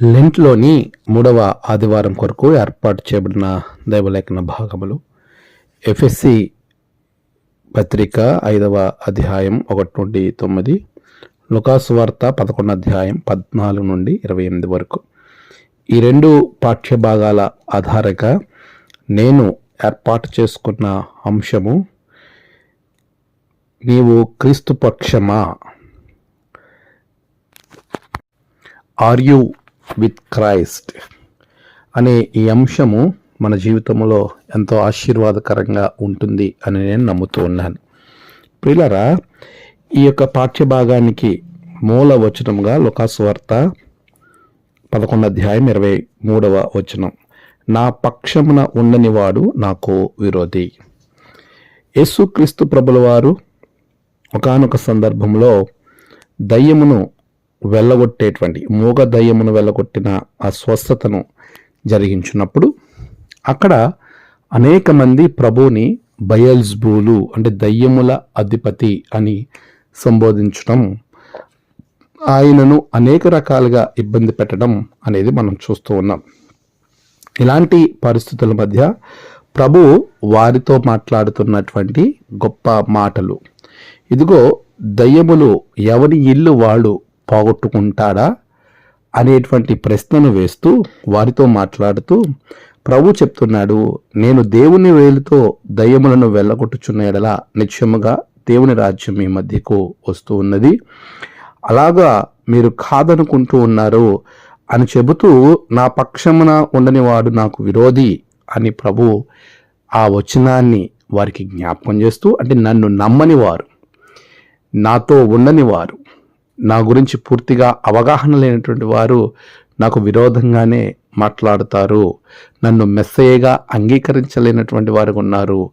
లెంట్లోని మూడవ ఆదివారం కొరకు ఏర్పాటు చేయబడిన దైవలేఖన భాగములు. ఎఫ్ఎస్సి పత్రిక ఐదవ అధ్యాయం ఒకటి నుండి తొమ్మిది లుకాసు వార్త పదకొండు అధ్యాయం పద్నాలుగు నుండి ఇరవై ఎనిమిది వరకు. ఈ రెండు పాఠ్య భాగాల ఆధారంగా నేను ఏర్పాటు చేసుకున్న అంశము నీవు క్రీస్తు పక్షమా? ఆర్ యు విత్ క్రైస్ట్ అనే ఈ అంశము మన జీవితంలో ఎంతో ఆశీర్వాదకరంగా ఉంటుంది అని నేను నమ్ముతూ ఉన్నాను. ప్రియులరా ఈ యొక్క పాఠ్య భాగానికి మూల వచనంగా లుకాసువార్త పదకొండు అధ్యాయం ఇరవై మూడవ వచనం. నా పక్షమున ఉండని వాడు నాకు విరోధి. యేసుక్రీస్తు ప్రభుల వారు ఒకానొక సందర్భంలో దయ్యమును వెళ్ళగొట్టేటువంటి మూగ దయ్యమును వెళ్ళగొట్టిన ఆ స్వస్థతను జరిగించినప్పుడు అక్కడ అనేక మంది ప్రభువుని బయల్స్బూలు అంటే దయ్యముల అధిపతి అని సంబోధించడం ఆయనను అనేక రకాలుగా ఇబ్బంది పెట్టడం అనేది మనం చూస్తూ ఉన్నాం. ఇలాంటి పరిస్థితుల మధ్య ప్రభు వారితో మాట్లాడుతున్నటువంటి గొప్ప మాటలు. ఇదిగో దయ్యములు ఎవరి ఇల్లు వాళ్ళు పోగొట్టుకుంటాడా అనేటువంటి ప్రశ్నను వేస్తూ వారితో మాట్లాడుతూ ప్రభు చెప్తున్నాడు నేను దేవుని వేలుతో దయ్యములను వెళ్ళగొట్టుచున్న ఎడల నిత్యముగా దేవుని రాజ్యం మీ మధ్యకు వస్తూ ఉన్నది. అలాగా మీరు కాదనుకుంటూ ఉన్నారు అని చెబుతూ నా పక్షమున ఉండని వాడు నాకు విరోధి అని ప్రభు ఆ వచనాన్ని వారికి జ్ఞాపకం చేస్తూ అంటే నన్ను నమ్మని వారు నాతో ఉండని వారు నా గురించి పూర్తిగా అవగాహన లేనటువంటి వారు నాకు విరోధంగానే మాట్లాడుతారు. నన్ను మెస్సయ్యగా అంగీకరించలేనటువంటి వారు ఉన్నారు.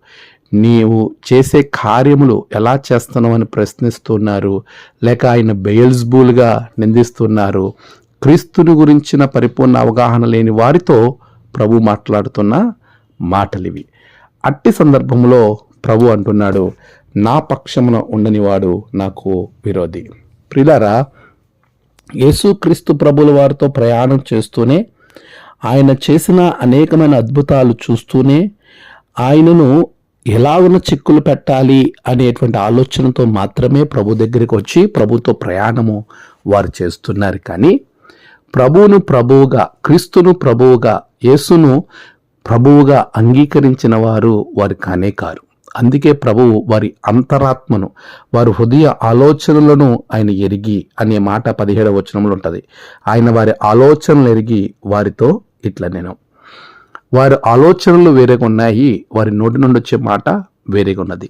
నీవు చేసే కార్యములు ఎలా చేస్తున్నావు అని ప్రశ్నిస్తున్నారు. లేక ఆయన బెయల్స్బూల్గా నిందిస్తున్నారు. క్రీస్తుని గురించిన పరిపూర్ణ అవగాహన లేని వారితో ప్రభు మాట్లాడుతున్న మాటలివి. అట్టి సందర్భంలో ప్రభు అంటున్నాడు నా పక్షమున ఉండనివాడు నాకు విరోధి. ప్రిలారా యేసుక్రీస్తు ప్రభుల వారితో ప్రయాణం చేస్తూనే ఆయన చేసిన అనేకమైన అద్భుతాలు చూస్తూనే ఆయనను ఎలాగున చిక్కులు పెట్టాలి అనేటువంటి ఆలోచనతో మాత్రమే ప్రభు దగ్గరికి వచ్చి ప్రభుతో ప్రయాణము వారు చేస్తున్నారు. కానీ ప్రభువును ప్రభువుగా క్రీస్తును ప్రభువుగా యేసును ప్రభువుగా అంగీకరించిన వారు వారు కానే కారు. అందుకే ప్రభువు వారి అంతరాత్మను వారి హృదయ ఆలోచనలను ఆయన ఎరిగి అనే మాట పదిహేడవ వచనంలో ఉంటుంది. ఆయన వారి ఆలోచనలు ఎరిగి వారితో ఇట్లా నేను వారి ఆలోచనలు వేరేగా ఉన్నాయి వారి నోటి నుండి వచ్చే మాట వేరేగా ఉన్నది.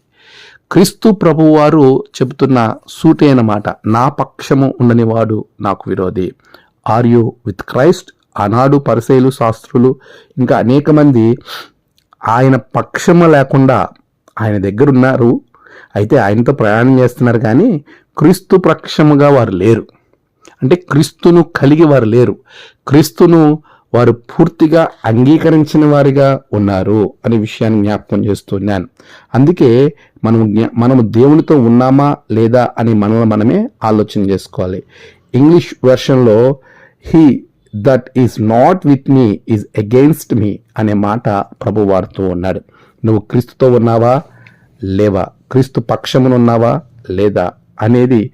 క్రీస్తు ప్రభు వారు చెబుతున్న సూటైన మాట నా పక్షము ఉండని వాడు నాకు విరోధి. ఆర్ యు విత్ క్రైస్ట్ ఆనాడు పరిశైలు శాస్త్రులు ఇంకా అనేక మంది ఆయన పక్షము లేకుండా ఆయన దగ్గర ఉన్నారు అయితే ఆయనతో ప్రయాణం చేస్తున్నారు కానీ క్రీస్తు ప్రక్షముగా వారు లేరు. అంటే క్రీస్తును కలిగి వారు లేరు. క్రీస్తును వారు పూర్తిగా అంగీకరించిన వారిగా ఉన్నారు అనే విషయాన్ని జ్ఞాపకం చేస్తున్నాను అందుకే మనం మనము దేవునితో ఉన్నామా లేదా అని మనల్ని మనమే ఆలోచన చేసుకోవాలి. English వెర్షన్లో he that is not with me is against me అనే మాట ప్రభు వాడుతూ ఉన్నాడు. నువ్వు క్రీస్తుతో ఉన్నావా? లేవా? క్రీస్తు పక్షమునున్నావా? లేదా? అనేది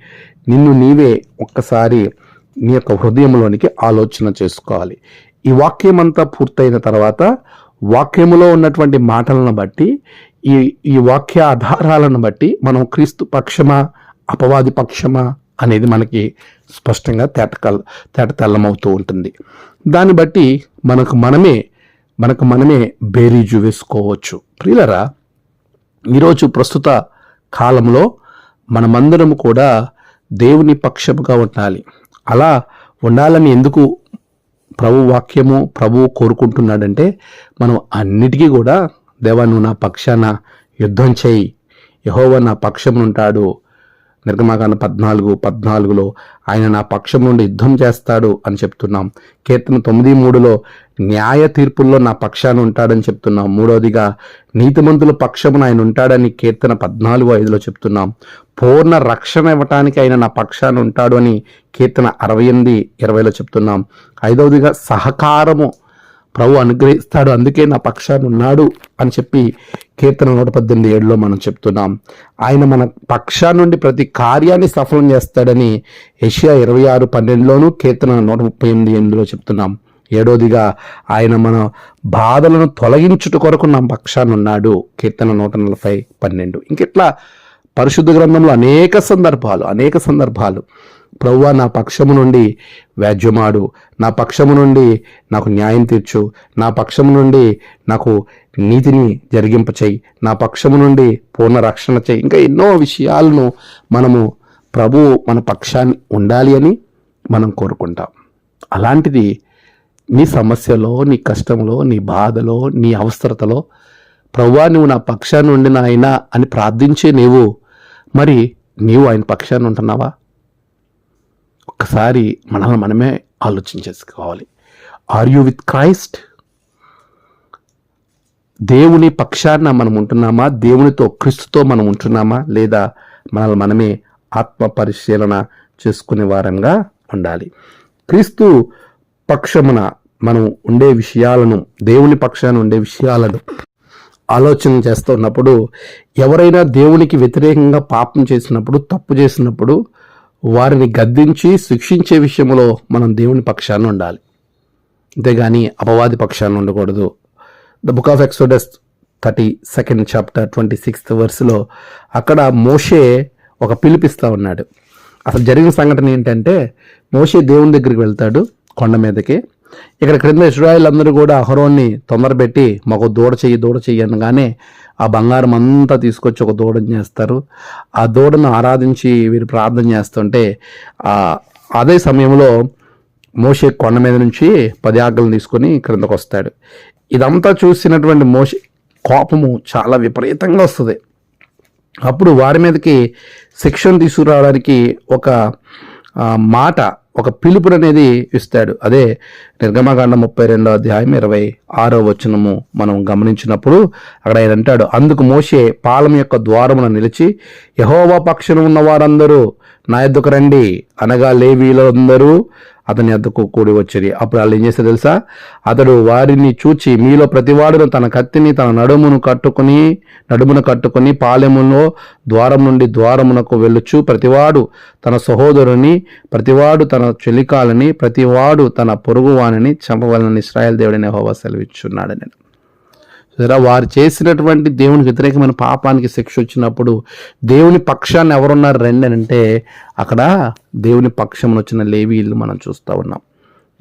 నిన్ను నీవే ఒక్కసారి నీ యొక్క హృదయంలోనికి ఆలోచన చేసుకోవాలి. ఈ వాక్యం అంతా పూర్తయిన తర్వాత వాక్యములో ఉన్నటువంటి మాటలను బట్టి ఈ ఈ వాక్య ఆధారాలను బట్టి మనం క్రీస్తు పక్షమా? అపవాది పక్షమా? అనేది మనకి స్పష్టంగా తేటకల్ తేట తెల్లమవుతూ ఉంటుంది. దాన్ని బట్టి మనకు మనమే మనకు మనమే బేరీజు వేసుకోవచ్చు. ప్రియులరా ఈరోజు ప్రస్తుత కాలంలో మనమందరం కూడా దేవుని పక్షముగా ఉండాలి. అలా ఉండాలని ఎందుకు ప్రభు వాక్యము ప్రభువు కోరుకుంటున్నాడంటే మనం అన్నిటికీ కూడా దేవా నువ్వు నా పక్షాన యుద్ధం చేయి. యహోవ నా పక్షం ఉంటాడు నిర్గమాకాండ పద్నాలుగు పద్నాలుగులో ఆయన నా పక్షం నుండి యుద్ధం చేస్తాడు అని చెప్తున్నాం. కీర్తన తొమ్మిది మూడులో న్యాయ తీర్పుల్లో నా పక్షాన్ని ఉంటాడని చెప్తున్నాం. మూడవదిగా నీతిమంతుల పక్షమున ఆయన ఉంటాడని కీర్తన పద్నాలుగు ఐదులో చెప్తున్నాం. పూర్ణ రక్షణ ఇవ్వటానికి ఆయన నా పక్షాన్ని ఉంటాడు అని కీర్తన అరవై ఎనిమిది ఇరవైలో చెప్తున్నాం. ఐదవదిగా సహకారము ప్రభు అనుగ్రహిస్తాడు అందుకే నా పక్షాన ఉన్నాడు అని చెప్పి కీర్తన నూట పద్దెనిమిది ఏడులో మనం చెప్తున్నాం. ఆయన మన పక్షా నుండి ప్రతి కార్యాన్ని సఫలం చేస్తాడని ఏషియా ఇరవై ఆరు పన్నెండులోనూ కీర్తన నూట ముప్పై ఎనిమిది ఎనిమిదిలో చెప్తున్నాం. ఏడోదిగా ఆయన మన బాధలను తొలగించుట కొరకు నా పక్షాన ఉన్నాడు. కీర్తన నూట నలభై పన్నెండు. ఇంకెట్లా? పరిశుద్ధ గ్రంథంలో అనేక సందర్భాలు అనేక సందర్భాలు. ప్రవ్వా నా పక్షము నుండి వ్యాజ్యమాడు. నా పక్షము నుండి నాకు న్యాయం తీర్చు. నా పక్షము నుండి నాకు నీతిని జరిగింపచేయి. నా పక్షము నుండి పూర్ణ రక్షణ చేయి. ఇంకా ఎన్నో విషయాలను మనము ప్రభు మన పక్షాన్ని ఉండాలి అని మనం కోరుకుంటాం. అలాంటిది నీ సమస్యలో నీ కష్టంలో నీ బాధలో నీ అవసరతలో ప్రవ్వా నువ్వు నా పక్షాన్ని ఉండిన ఆయన అని ప్రార్థించే నీవు మరి నీవు ఆయన పక్షాన్ని ఉంటున్నావా? ఒక్కసారి మనల్ని మనమే ఆలోచించేసుకోవాలి ఆర్ యు విత్ క్రైస్ట్ దేవుని పక్షాన మనం ఉంటున్నామా? దేవునితో క్రీస్తుతో మనం ఉంటున్నామా? లేదా మనల్ని మనమే ఆత్మ పరిశీలన చేసుకునే వారంగా ఉండాలి. క్రీస్తు పక్షమున మనం ఉండే విషయాలను దేవుని పక్షాన ఉండే విషయాలను ఆలోచన చేస్తూ ఉన్నప్పుడు ఎవరైనా దేవునికి వ్యతిరేకంగా పాపం చేసినప్పుడు తప్పు చేసినప్పుడు వారిని గద్దించి శిక్షించే విషయంలో మనం దేవుని పక్షాన ఉండాలి. అంతేగాని అపవాది పక్షాన ఉండకూడదు. The book of Exodus thirty second chapter twenty sixth వర్స్లో అక్కడ మోషే ఒక పిలిపిస్తూ ఉన్నాడు. అసలు జరిగిన సంఘటన ఏంటంటే మోషే దేవుని దగ్గరికి వెళ్తాడు కొండ మీదకి. ఇక్కడ క్రింద ఇస్రాయిల్ అందరూ కూడా అహరోన్ని తొందరపెట్టి మాకు దూడ చెయ్యి దూడ చెయ్యి అనగానే ఆ బంగారం అంతా తీసుకొచ్చి ఒక దూడని చేస్తారు. ఆ దూడను ఆరాధించి వీరు ప్రార్థన చేస్తుంటే అదే సమయంలో మోషే కొండ మీద నుంచి పది ఆజ్ఞలు తీసుకొని క్రిందకు వస్తాడు. ఇదంతా చూసినటువంటి మోషే కోపము చాలా విపరీతంగా వస్తుంది. అప్పుడు వారి మీదకి శిక్షణ తీసుకురావడానికి ఒక మాట ఒక పిలుపుననేది అనేది ఇస్తాడు. అదే నిర్గమకాండ ముప్పై రెండో అధ్యాయం ఇరవై ఆరో వచనము మనం గమనించినప్పుడు అక్కడ ఆయన అంటాడు అందుకు మోసే పాలం యొక్క ద్వారమున నిలిచి యహోవా పక్షున ఉన్న వారందరూ నా ఎద్దుకు రండి. అనగా లేవీలందరూ అతని ఎద్దకు కూడి వచ్చిరి అప్పుడు వాళ్ళు ఏం చేశారు తెలుసా? అతడు వారిని చూచి మీలో ప్రతివాడును తన కత్తిని తన నడుమును కట్టుకుని నడుమును కట్టుకుని పాలెములో ద్వారం నుండి ద్వారమునకు వెళ్ళుచు ప్రతివాడు తన సహోదరుని ప్రతివాడు తన చెలికాలని ప్రతివాడు తన పొరుగువానిని చంపవలనని ఇస్రాయల్ దేవుడిని హోవా సెలవిచ్చున్నాడు నేను సరే వారు చేసినటువంటి దేవునికి వ్యతిరేకమైన పాపానికి శిక్ష వచ్చినప్పుడు దేవుని పక్షాన్ని ఎవరున్నారు రండి అని అంటే అక్కడ దేవుని పక్షం వచ్చిన లేవీళ్ళు మనం చూస్తూ ఉన్నాం.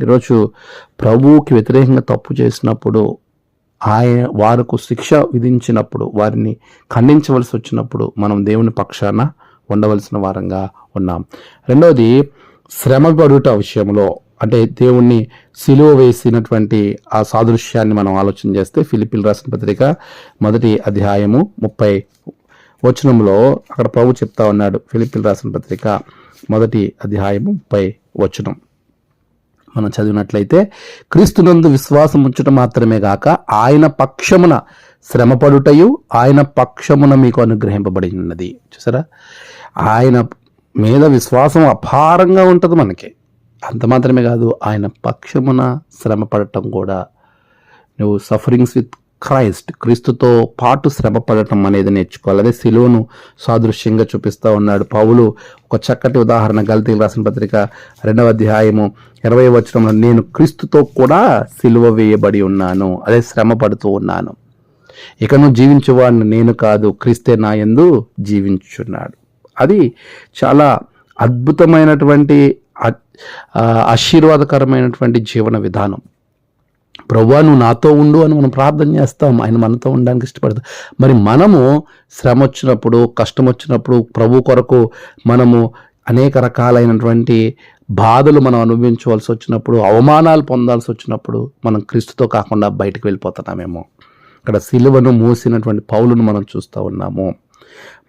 ఈరోజు ప్రభువుకి వ్యతిరేకంగా తప్పు చేసినప్పుడు ఆయన వారికి శిక్ష విధించినప్పుడు వారిని ఖండించవలసి వచ్చినప్పుడు మనం దేవుని పక్షాన ఉండవలసిన వారంగా ఉన్నాం. రెండవది శ్రమ పడుట విషయంలో అంటే దేవుణ్ణి సిలువ వేసినటువంటి ఆ సాదృశ్యాన్ని మనం ఆలోచన చేస్తే ఫిలిపిల్ రాసిన పత్రిక మొదటి అధ్యాయము ముప్పై వచనంలో అక్కడ ప్రభు చెప్తా ఉన్నాడు ఫిలిపిల్ రాసిన పత్రిక మొదటి అధ్యాయము ముప్పై వచనం. మనం చదివినట్లయితే క్రీస్తునందు విశ్వాసం ఉంచటం మాత్రమే గాక ఆయన పక్షమున శ్రమపడుటయు ఆయన పక్షమున మీకు అనుగ్రహింపబడినది ఉన్నది చూసారా? ఆయన మీద విశ్వాసం అపారంగా ఉంటుంది మనకి. అంత మాత్రమే కాదు ఆయన పక్షమున శ్రమ పడటం కూడా. నువ్వు సఫరింగ్స్ విత్ క్రైస్ట్ క్రీస్తుతో పాటు శ్రమ పడటం అనేది నేర్చుకోవాలి. అదే సిలువను సాదృశ్యంగా చూపిస్తూ ఉన్నాడు పౌలు. ఒక చక్కటి ఉదాహరణ గల్తీలు రాసిన పత్రిక రెండవ అధ్యాయము ఇరవై వచనంలో నేను క్రీస్తుతో కూడా సిలువ వేయబడి ఉన్నాను అదే శ్రమ పడుతూ ఉన్నాను. ఇక నువ్వు జీవించేవాడిని నేను కాదు క్రీస్తే నా యందు జీవించున్నాడు. అది చాలా అద్భుతమైనటువంటి ఆశీర్వాదకరమైనటువంటి జీవన విధానం. ప్రభా నువ్వు నాతో ఉండు అని మనం ప్రార్థన చేస్తాం. ఆయన మనతో ఉండడానికి ఇష్టపడతాం. మరి మనము శ్రమ వచ్చినప్పుడు కష్టం వచ్చినప్పుడు ప్రభు కొరకు మనము అనేక రకాలైనటువంటి బాధలు మనం అనుభవించవలసి వచ్చినప్పుడు అవమానాలు పొందాల్సి వచ్చినప్పుడు మనం క్రీస్తుతో కాకుండా బయటకు వెళ్ళిపోతున్నామేమో. ఇక్కడ సిలువను మూసినటువంటి పౌలను మనం చూస్తూ ఉన్నాము.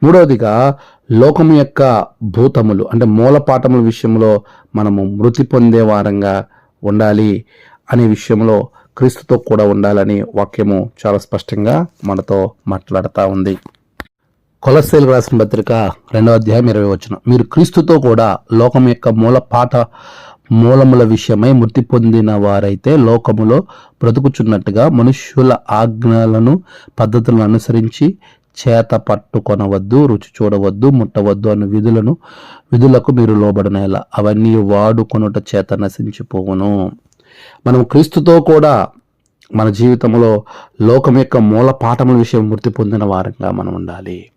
మూడవదిగా లోకము యొక్క భూతములు అంటే మూలపాఠముల విషయంలో మనము మృతి పొందే వారంగా ఉండాలి అనే విషయంలో క్రీస్తుతో కూడా ఉండాలని వాక్యము చాలా స్పష్టంగా మనతో మాట్లాడుతూ ఉంది. కొలస్సేలు రాసిన పత్రిక రెండవ అధ్యాయం ఇరవై వచ్చిన మీరు క్రీస్తుతో కూడా లోకం యొక్క మూల పాఠ మూలముల విషయమై మృతి పొందిన వారైతే లోకములో బ్రతుకుచున్నట్టుగా మనుష్యుల ఆజ్ఞలను పద్ధతులను అనుసరించి చేత పట్టుకొనవద్దు రుచి చూడవద్దు ముట్టవద్దు అన్న విధులను విధులకు మీరు లోబడినేలా అవన్నీ వాడుకొనుట చేత నశించిపోవును. మనం క్రీస్తుతో కూడా మన జీవితంలో లోకం యొక్క మూల పాఠముల విషయం మృతి పొందిన వారంగా మనం ఉండాలి.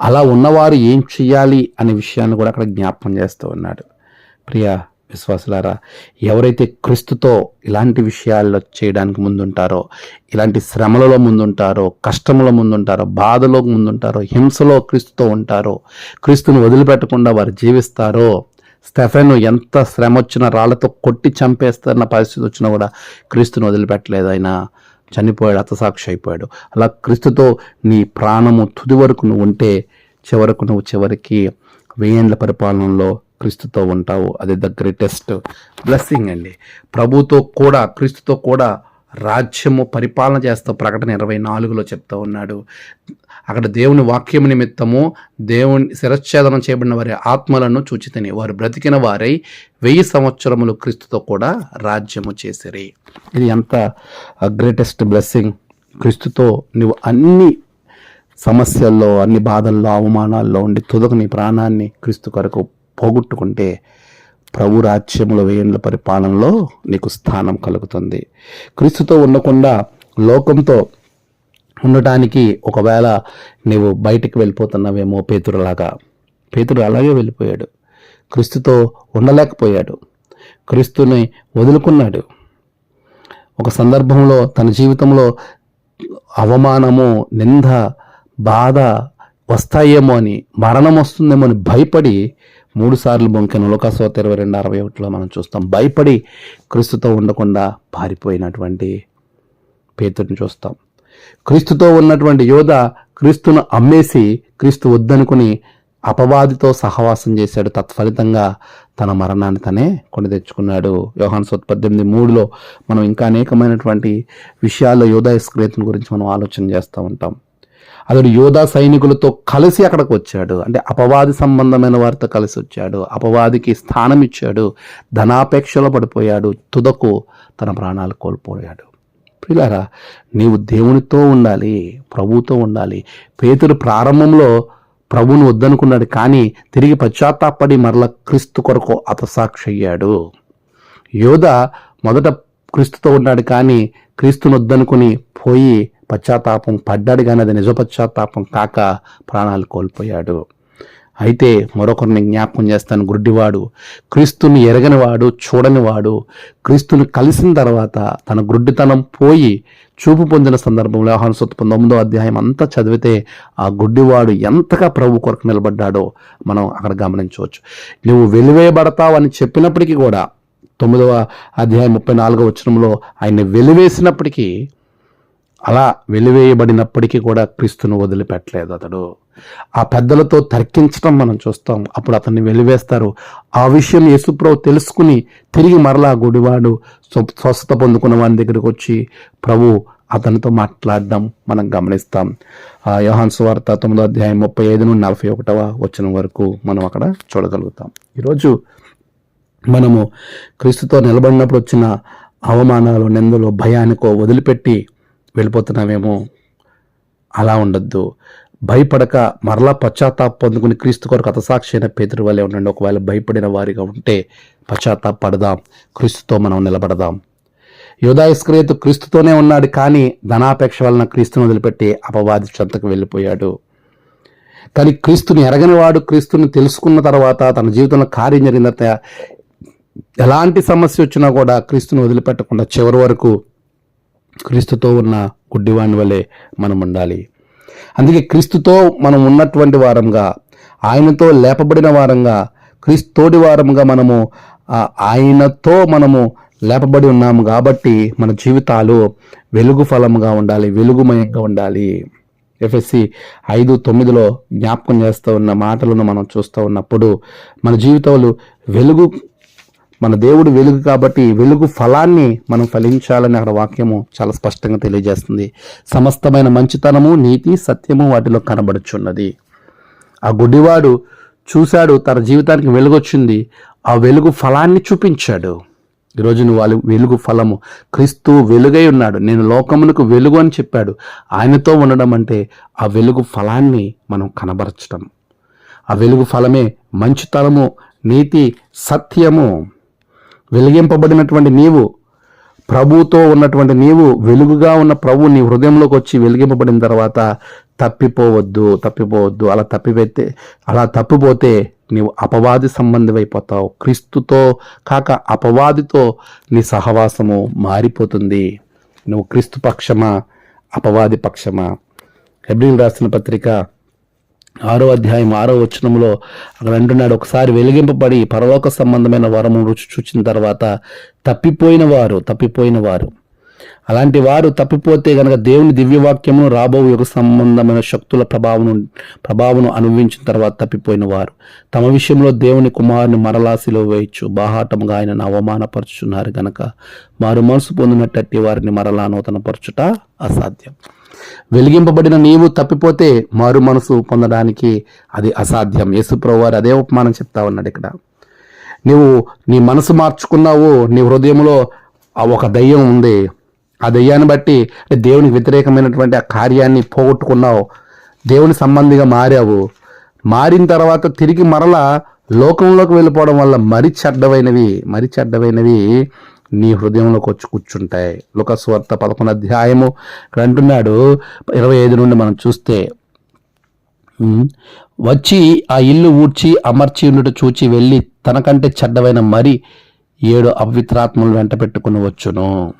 అలా ఉన్నవారు ఏం చెయ్యాలి అనే విషయాన్ని కూడా అక్కడ జ్ఞాపకం చేస్తూ ఉన్నాడు. ప్రియా విశ్వాసులారా ఎవరైతే క్రీస్తుతో ఇలాంటి విషయాల్లో చేయడానికి ముందుంటారో ఇలాంటి శ్రమలలో ముందుంటారో కష్టముల ముందుంటారో బాధలో ముందుంటారో హింసలో క్రీస్తుతో ఉంటారో క్రీస్తుని వదిలిపెట్టకుండా వారు జీవిస్తారో స్టెఫెన్ ఎంత శ్రమ వచ్చినా రాళ్ళతో కొట్టి చంపేస్తున్న పరిస్థితి వచ్చినా కూడా క్రీస్తుని వదిలిపెట్టలేదు ఆయన. చనిపోయాడు అతసాక్షి అయిపోయాడు. అలా క్రీస్తుతో నీ ప్రాణము తుది వరకు నువ్వు ఉంటే చివరకు నువ్వు చివరికి వేయండ్ల పరిపాలనలో క్రీస్తుతో ఉంటావు. అది ద గ్రేటెస్ట్ బ్లెస్సింగ్ అండి. ప్రభుతో కూడా క్రీస్తుతో కూడా రాజ్యము పరిపాలన చేస్తూ ప్రకటన ఇరవై నాలుగులో చెప్తూ ఉన్నాడు. అక్కడ దేవుని వాక్యం నిమిత్తము దేవుని శిరచ్ఛేదనం చేయబడిన వారి ఆత్మలను చూచితని. వారు బ్రతికిన వారై వెయ్యి సంవత్సరములు క్రీస్తుతో కూడా రాజ్యము చేసిరి. ఇది ఎంత గ్రేటెస్ట్ బ్లెస్సింగ్. క్రీస్తుతో నువ్వు అన్ని సమస్యల్లో అన్ని బాధల్లో అవమానాల్లో ఉండి తుదకు నీ ప్రాణాన్ని క్రీస్తు కొరకు పోగొట్టుకుంటే ప్రభు రాజ్యముల వేయండ్ల పరిపాలనలో నీకు స్థానం కలుగుతుంది. క్రీస్తుతో ఉండకుండా లోకంతో ఉండటానికి ఒకవేళ నీవు బయటికి వెళ్ళిపోతున్నావేమో పేతురులాగా. పేతురు అలాగే వెళ్ళిపోయాడు. క్రీస్తుతో ఉండలేకపోయాడు. క్రీస్తుని వదులుకున్నాడు. ఒక సందర్భంలో తన జీవితంలో అవమానము నింద బాధ వస్తాయేమో అని మరణం వస్తుందేమో అని భయపడి మూడు సార్లు బొంకెన. లోకాసోత ఇరవై రెండు అరవై ఒకటిలో మనం చూస్తాం. భయపడి క్రీస్తుతో ఉండకుండా పారిపోయినటువంటి పేతుడిని చూస్తాం. క్రీస్తుతో ఉన్నటువంటి యోధ క్రీస్తును అమ్మేసి క్రీస్తు వద్దనుకుని అపవాదితో సహవాసం చేశాడు. తత్ఫలితంగా తన మరణాన్ని తనే కొని తెచ్చుకున్నాడు. యోహాన్ సొత్ పద్దెనిమిది మూడులో మనం ఇంకా అనేకమైనటువంటి విషయాల్లో యోధా ఇస్క్రేతుని గురించి మనం ఆలోచన చేస్తూ ఉంటాం. అతడు యోధా సైనికులతో కలిసి అక్కడికి వచ్చాడు. అంటే అపవాది సంబంధమైన వారితో కలిసి వచ్చాడు. అపవాదికి స్థానం ఇచ్చాడు. ధనాపేక్షలో పడిపోయాడు. తుదకు తన ప్రాణాలు కోల్పోయాడు. ప్రియులారా నీవు దేవునితో ఉండాలి ప్రభువుతో ఉండాలి. పేతురు ప్రారంభంలో ప్రభువును వద్దనుకున్నాడు కానీ తిరిగి పశ్చాత్తాపడి మరల క్రీస్తు కొరకు అతసాక్షి అయ్యాడు యోధ మొదట క్రీస్తుతో ఉన్నాడు కానీ క్రీస్తును వద్దనుకుని పోయి పశ్చాత్తాపం పడ్డాడు కానీ అది నిజ పశ్చాత్తాపం కాక ప్రాణాలు కోల్పోయాడు. అయితే మరొకరిని జ్ఞాపకం చేస్తాను గుడ్డివాడు. క్రీస్తుని ఎరగనివాడు చూడనివాడు. క్రీస్తుని కలిసిన తర్వాత తన గుడ్డితనం పోయి చూపు పొందిన సందర్భంలో యోహాను పంతొమ్మిదో అధ్యాయం అంతా చదివితే ఆ గుడ్డివాడు ఎంతగా ప్రభు కొరకు నిలబడ్డాడో మనం అక్కడ గమనించవచ్చు. నువ్వు వెలివేయబడతావు అని చెప్పినప్పటికీ కూడా తొమ్మిదవ అధ్యాయం ముప్పై నాలుగో వచనంలో ఆయన్ని వెలివేసినప్పటికీ అలా వెలివేయబడినప్పటికీ కూడా క్రీస్తును వదిలిపెట్టలేదు అతడు. ఆ పెద్దలతో తర్కించడం మనం చూస్తాం. అప్పుడు అతన్ని వెలివేస్తారు. ఆ విషయం యేసుప్రభు తెలుసుకుని తిరిగి మరలా గుడివాడు స్వస్థత పొందుకున్న వారి దగ్గరికి వచ్చి ప్రభు అతనితో మాట్లాడడం మనం గమనిస్తాం. ఆ యోహాన్ సువార్త తొమ్మిదో అధ్యాయం ముప్పై ఐదు నుండి నలభై ఒకటవ వచ్చిన వరకు మనం అక్కడ చూడగలుగుతాం. ఈరోజు మనము క్రీస్తుతో నిలబడినప్పుడు వచ్చిన అవమానాలు నిందలు భయానికో వదిలిపెట్టి వెళ్ళిపోతున్నామేమో. అలా ఉండొద్దు. భయపడక మరలా పశ్చాత్తాప పొందుకుని క్రీస్తు కొరకు అతసాక్షి అయిన పేదరి వల్లే ఉండండి. ఒకవేళ భయపడిన వారిగా ఉంటే పశ్చాత్తాప పడదాం క్రీస్తుతో మనం నిలబడదాం. యోధాయిస్క్రియతు క్రీస్తుతోనే ఉన్నాడు కానీ ధనాపేక్ష వలన క్రీస్తును వదిలిపెట్టి అపవాది చెంతకు వెళ్ళిపోయాడు. కానీ క్రీస్తుని ఎరగని వాడు క్రీస్తుని తెలుసుకున్న తర్వాత తన జీవితంలో కార్యం జరిగిన ఎలాంటి సమస్య వచ్చినా కూడా క్రీస్తుని వదిలిపెట్టకుండా చివరి వరకు క్రీస్తుతో ఉన్న గుడ్డివాణి వలె మనం ఉండాలి అందుకే క్రీస్తుతో మనం ఉన్నటువంటి వారంగా ఆయనతో లేపబడిన వారంగా క్రీస్తోడి వారంగా మనము ఆయనతో మనము లేపబడి ఉన్నాము కాబట్టి మన జీవితాలు వెలుగు ఫలముగా ఉండాలి వెలుగుమయంగా ఉండాలి. ఎఫ్ఎస్సి ఐదు తొమ్మిదిలో జ్ఞాపకం చేస్తూ ఉన్న మాటలను మనం చూస్తూ ఉన్నప్పుడు మన జీవితాలు వెలుగు మన దేవుడు వెలుగు కాబట్టి వెలుగు ఫలాన్ని మనం ఫలించాలని అక్కడ వాక్యము చాలా స్పష్టంగా తెలియజేస్తుంది. సమస్తమైన మంచితనము నీతి సత్యము వాటిలో కనబడుచున్నది. ఆ గుడ్డివాడు చూశాడు తన జీవితానికి వెలుగొచ్చింది. ఆ వెలుగు ఫలాన్ని చూపించాడు. ఈరోజు నువ్వు వాళ్ళు వెలుగు ఫలము. క్రీస్తు వెలుగై ఉన్నాడు. నేను లోకమునకు వెలుగు అని చెప్పాడు. ఆయనతో ఉండడం అంటే ఆ వెలుగు ఫలాన్ని మనం కనబరచడం ఆ వెలుగు ఫలమే మంచితనము నీతి సత్యము. వెలిగింపబడినటువంటి నీవు ప్రభుతో ఉన్నటువంటి నీవు వెలుగుగా ఉన్న ప్రభు నీ హృదయంలోకి వచ్చి వెలిగింపబడిన తర్వాత తప్పిపోవద్దు తప్పిపోవద్దు. అలా తప్పిపోతే అలా తప్పిపోతే నీవు అపవాది సంబంధమైపోతావు క్రీస్తుతో కాక అపవాదితో నీ సహవాసము మారిపోతుంది. నువ్వు క్రీస్తు పక్షమా అపవాది పక్షమా? ఎబ్రిల్ రాసిన పత్రిక ఆరో అధ్యాయం ఆరో వచనంలో అక్కడ అంటున్నాడు ఒకసారి వెలిగింపబడి పరలోక సంబంధమైన వరము రుచి చూచిన తర్వాత తప్పిపోయిన వారు తప్పిపోయిన వారు. అలాంటి వారు తప్పిపోతే గనక దేవుని దివ్యవాక్యమును రాబో యుగ సంబంధమైన శక్తుల ప్రభావం ప్రభావం అనుభవించిన తర్వాత తప్పిపోయిన వారు. తమ విషయంలో దేవుని కుమారుని మరలాసిలో వేయచ్చు. బాహాటముగా ఆయనను అవమానపరుచున్నారు గనక. వారు మనసు పొందినట్టట్టి వారిని మరలా నూతనపరచుట అసాధ్యం. వెలిగింపబడిన నీవు తప్పిపోతే మారు మనసు పొందడానికి అది అసాధ్యం. యేసుప్రభు వారు అదే ఉపమానం చెప్తా ఉన్నాడు ఇక్కడ. నీవు నీ మనసు మార్చుకున్నావు నీ హృదయంలో ఆ ఒక దయ్యం ఉంది. ఆ దయ్యాన్ని బట్టి దేవునికి వ్యతిరేకమైనటువంటి ఆ కార్యాన్ని పోగొట్టుకున్నావు. దేవుని సంబంధిగా మారావు. మారిన తర్వాత తిరిగి మరలా లోకంలోకి వెళ్ళిపోవడం వల్ల మరి చెడ్డవైనవి మరి చెడ్డవైనవి నీ హృదయంలోకి వచ్చి కూర్చుంటాయి. లుకస్వార్త పదకొండు అధ్యాయము ఇక్కడ అంటున్నాడు. ఇరవై ఐదు నుండి మనం చూస్తే వచ్చి ఆ ఇల్లు ఊడ్చి అమర్చి ఉండుట చూచి వెళ్ళి తనకంటే చెడ్డవైన మరి ఏడు అపవిత్రాత్మలు వెంట పెట్టుకుని వచ్చును.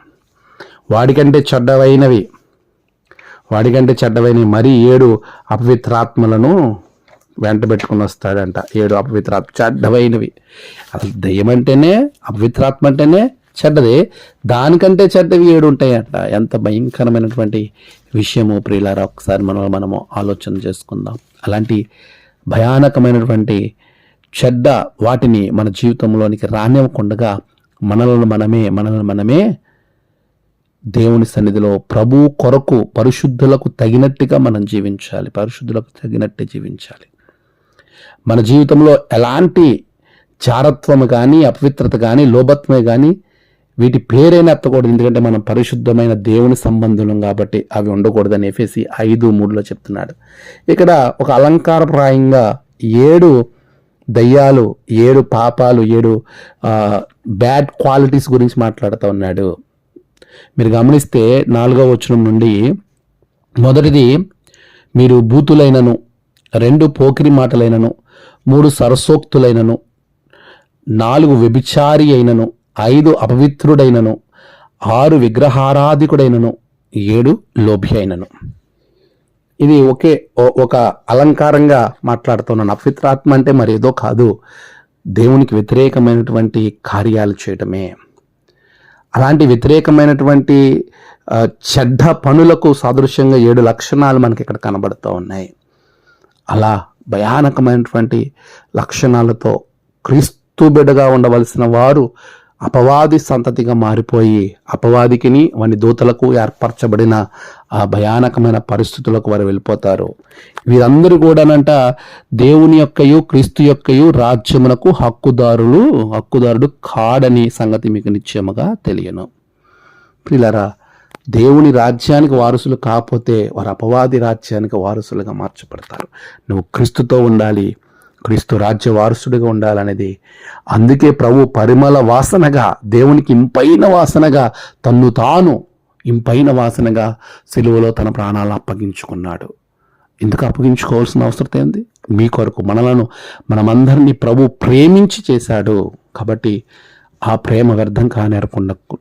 వాడికంటే చెడ్డవైనవి వాడికంటే చెడ్డవైనవి మరి ఏడు అపవిత్రాత్మలను వెంట పెట్టుకుని వస్తాడంట. ఏడు అపవిత్రాత్మ చెడ్డవైనవి. అసలు దయ్యం అంటేనే అపవిత్రాత్మ అంటేనే చెడ్డది. దానికంటే చెడ్డవి ఏడు ఉంటాయంట. ఎంత భయంకరమైనటువంటి విషయము ప్రియులారా ఒకసారి మనం మనము ఆలోచన చేసుకుందాం. అలాంటి భయానకమైనటువంటి చెడ్డ వాటిని మన జీవితంలోనికి రానివ్వకుండా మనలను మనమే మనల్ని మనమే దేవుని సన్నిధిలో ప్రభు కొరకు పరిశుద్ధులకు తగినట్టుగా మనం జీవించాలి. పరిశుద్ధులకు తగినట్టు జీవించాలి. మన జీవితంలో ఎలాంటి చారత్వం కానీ అపవిత్రత కానీ లోభత్వమే కానీ వీటి పేరైనా ఎత్తకూడదు ఎందుకంటే మనం పరిశుద్ధమైన దేవుని సంబంధులం కాబట్టి అవి ఉండకూడదని ఎఫేసి ఐదు మూడులో చెప్తున్నాడు. ఇక్కడ ఒక అలంకారప్రాయంగా ఏడు దయ్యాలు ఏడు పాపాలు ఏడు బ్యాడ్ క్వాలిటీస్ గురించి మాట్లాడుతూ ఉన్నాడు. మీరు గమనిస్తే నాలుగో వచనం నుండి మొదటిది మీరు బూతులైనను రెండు పోకిరి మాటలైనను మూడు సరసోక్తులైనను నాలుగు వ్యభిచారి అయినను ఐదు అపవిత్రుడైనను ఆరు విగ్రహారాధికుడైనను ఏడు లోభి అయినను ఇది ఒకే ఒక అలంకారంగా మాట్లాడుతున్నాను. అపవిత్రాత్మ అంటే మరేదో కాదు. దేవునికి వ్యతిరేకమైనటువంటి కార్యాలు చేయటమే. అలాంటి వ్యతిరేకమైనటువంటి చెడ్డ పనులకు సాదృశ్యంగా ఏడు లక్షణాలు మనకి ఇక్కడ కనబడుతూ ఉన్నాయి. అలా భయానకమైనటువంటి లక్షణాలతో క్రీస్తు బిడ్డగా ఉండవలసిన వారు అపవాది సంతతిగా మారిపోయి అపవాదికిని వాని దూతలకు ఏర్పరచబడిన ఆ భయానకమైన పరిస్థితులకు వారు వెళ్ళిపోతారు. వీరందరూ కూడానంట దేవుని యొక్కయు క్రీస్తు యొక్కయు రాజ్యమునకు హక్కుదారులు హక్కుదారుడు కాడని సంగతి మీకు నిశ్చయముగా తెలియను. పిల్లరా దేవుని రాజ్యానికి వారసులు కాకపోతే వారు అపవాది రాజ్యానికి వారసులుగా మార్చబడతారు. నువ్వు క్రీస్తుతో ఉండాలి క్రీస్తు రాజ్య వారసుడిగా ఉండాలనేది. అందుకే ప్రభు పరిమళ వాసనగా దేవునికి ఇంపైన వాసనగా తన్ను తాను ఇంపైన వాసనగా సిలువలో తన ప్రాణాలను అప్పగించుకున్నాడు. ఎందుకు అప్పగించుకోవాల్సిన అవసరం ఏంది? మీ కొరకు మనలను మనమందరినీ ప్రభు ప్రేమించి చేశాడు. కాబట్టి ఆ ప్రేమ వ్యర్థం కానేరకుండా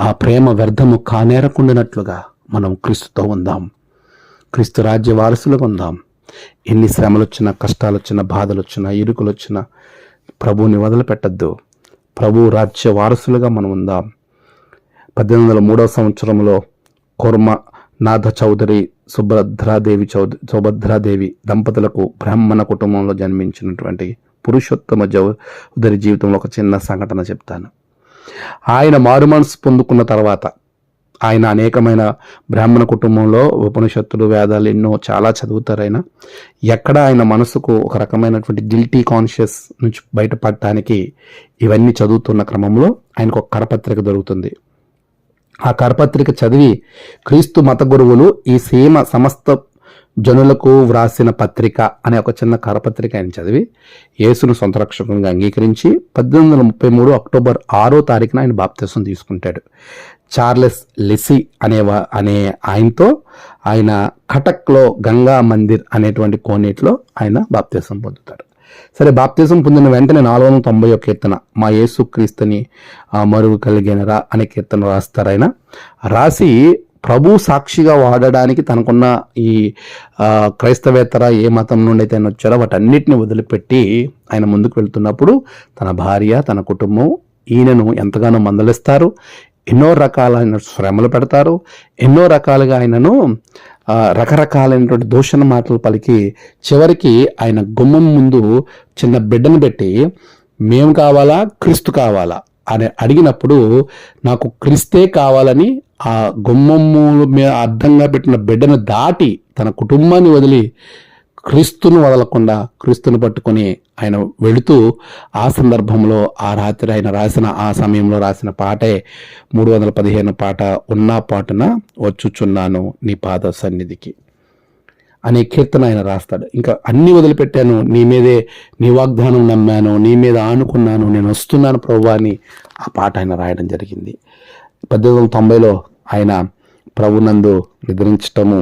ఆ ప్రేమ వ్యర్థము కానేరకుండానట్లుగా మనం క్రీస్తుతో ఉందాం. క్రీస్తు రాజ్య వారసులుగా ఉందాం. ఎన్ని శ్రమలు వచ్చినా కష్టాలు వచ్చినా బాధలు వచ్చినా ఇరుకులు వచ్చినా ప్రభువుని వదిలిపెట్టద్దు. ప్రభు రాజ్య వారసులుగా మనం ఉందాం పద్దెనిమిది వందల మూడవ సంవత్సరంలో కుర్మ నాథ చౌదరి సుభద్రాదేవి చౌద సుభద్రాదేవి దంపతులకు బ్రాహ్మణ కుటుంబంలో జన్మించినటువంటి పురుషోత్తమ చౌదరి జీవితంలో ఒక చిన్న సంఘటన చెప్తాను. ఆయన మారుమనసు పొందుకున్న తర్వాత ఆయన అనేకమైన బ్రాహ్మణ కుటుంబంలో ఉపనిషత్తులు వేదాలు ఎన్నో చాలా చదువుతారు ఆయన. ఎక్కడ ఆయన మనసుకు ఒక రకమైనటువంటి గిల్టీ కాన్షియస్ నుంచి బయటపడటానికి ఇవన్నీ చదువుతున్న క్రమంలో ఆయనకు ఒక కరపత్రిక దొరుకుతుంది. ఆ కరపత్రిక చదివి క్రీస్తు మత గురువులు ఈ సీమ సమస్త జనులకు వ్రాసిన పత్రిక అనే ఒక చిన్న కరపత్రిక ఆయన చదివి యేసును సొంత రక్షకంగా అంగీకరించి పద్దెనిమిది వందల ముప్పై మూడు అక్టోబర్ ఆరో తారీఖున ఆయన బాప్తిసం తీసుకుంటాడు. చార్లెస్ లెసి అనేవా అనే ఆయనతో ఆయన కటక్లో గంగా మందిర్ అనేటువంటి కోనేటిలో ఆయన బాప్తీసం పొందుతాడు సరే బాప్తీసం పొందిన వెంటనే నాలుగు వందల తొంభై ఒక కీర్తన మా యేసు క్రీస్తుని మరుగు కలిగినరా అనే కీర్తన రాస్తారు ఆయన. రాసి ప్రభు సాక్షిగా వాడడానికి తనకున్న ఈ క్రైస్తవేతర ఏ మతం నుండి అయితే ఆయన వచ్చారో వాటన్నిటిని వదిలిపెట్టి ఆయన ముందుకు వెళ్తున్నప్పుడు తన భార్య తన కుటుంబం ఈయనను ఎంతగానో మందలిస్తారు. ఎన్నో రకాలైన శ్రమలు పెడతారు. ఎన్నో రకాలుగా ఆయనను రకరకాలైనటువంటి దూషణ మాటలు పలికి చివరికి ఆయన గుమ్మం ముందు చిన్న బిడ్డను పెట్టి మేము కావాలా? క్రీస్తు కావాలా? అని అడిగినప్పుడు నాకు క్రిస్తే కావాలని ఆ గుమ్మము మీద పెట్టిన బిడ్డను దాటి తన కుటుంబాన్ని వదిలి క్రీస్తును వదలకుండా క్రీస్తును పట్టుకొని ఆయన వెళుతూ ఆ సందర్భంలో ఆ రాత్రి ఆయన రాసిన ఆ సమయంలో రాసిన పాటే మూడు వందల పదిహేను పాట ఉన్న పాటున వచ్చుచున్నాను నీ పాద సన్నిధికి. అనే కీర్తన ఆయన రాస్తాడు. ఇంకా అన్నీ వదిలిపెట్టాను నీ మీదే నీ వాగ్దానం నమ్మాను నీ మీద ఆనుకున్నాను నేను వస్తున్నాను ప్రభు అని ఆ పాట ఆయన రాయడం జరిగింది. పద్దెనిమిది వందల తొంభైలో ఆయన ప్రభునందు నిద్రించటము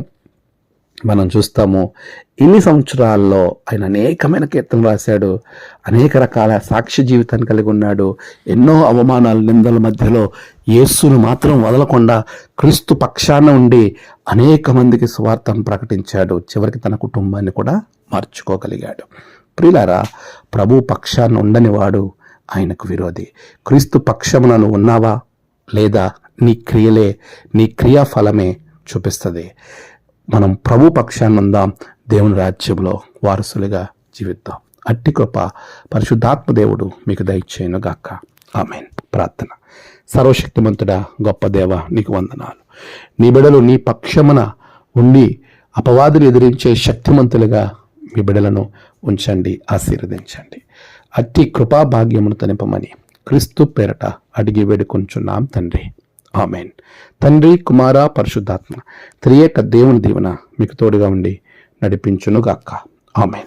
మనం చూస్తాము. ఇన్ని సంవత్సరాల్లో ఆయన అనేకమైన కీర్తనలు రాశాడు. అనేక రకాల సాక్ష్య జీవితాన్ని కలిగి ఉన్నాడు. ఎన్నో అవమానాలు నిందల మధ్యలో యేస్సును మాత్రం వదలకుండా క్రీస్తు పక్షాన ఉండి అనేక మందికి స్వార్థను ప్రకటించాడు. చివరికి తన కుటుంబాన్ని కూడా మార్చుకోగలిగాడు. ప్రియులారా ప్రభు పక్షాన్ని ఉండని వాడు ఆయనకు విరోధి. క్రీస్తు పక్షమునను ఉన్నావా? లేదా నీ క్రియలే నీ క్రియాఫలమే చూపిస్తుంది. మనం ప్రభు పక్షాన్ని దేవుని రాజ్యంలో వారసులుగా జీవిద్దాం. అట్టి కృప పరిశుద్ధాత్మ దేవుడు మీకు దయచేయను గాక. ఆమెన్. ప్రార్థన. సర్వశక్తిమంతుడా గొప్ప దేవ నీకు వందనాలు. నీ బిడలు నీ పక్షమున ఉండి అపవాదులు ఎదిరించే శక్తిమంతులుగా మీ బిడలను ఉంచండి ఆశీర్వదించండి. అట్టి కృపా భాగ్యమును తనిపమని క్రీస్తు పేరట అడిగి వేడుకొంచున్నాం తండ్రి. ఆమెన్. తండ్రి కుమార పరిశుద్ధాత్మ త్రియక దేవుని దీవెన మీకు తోడుగా ఉండి నడిపించునుగాక. ఆమెన్.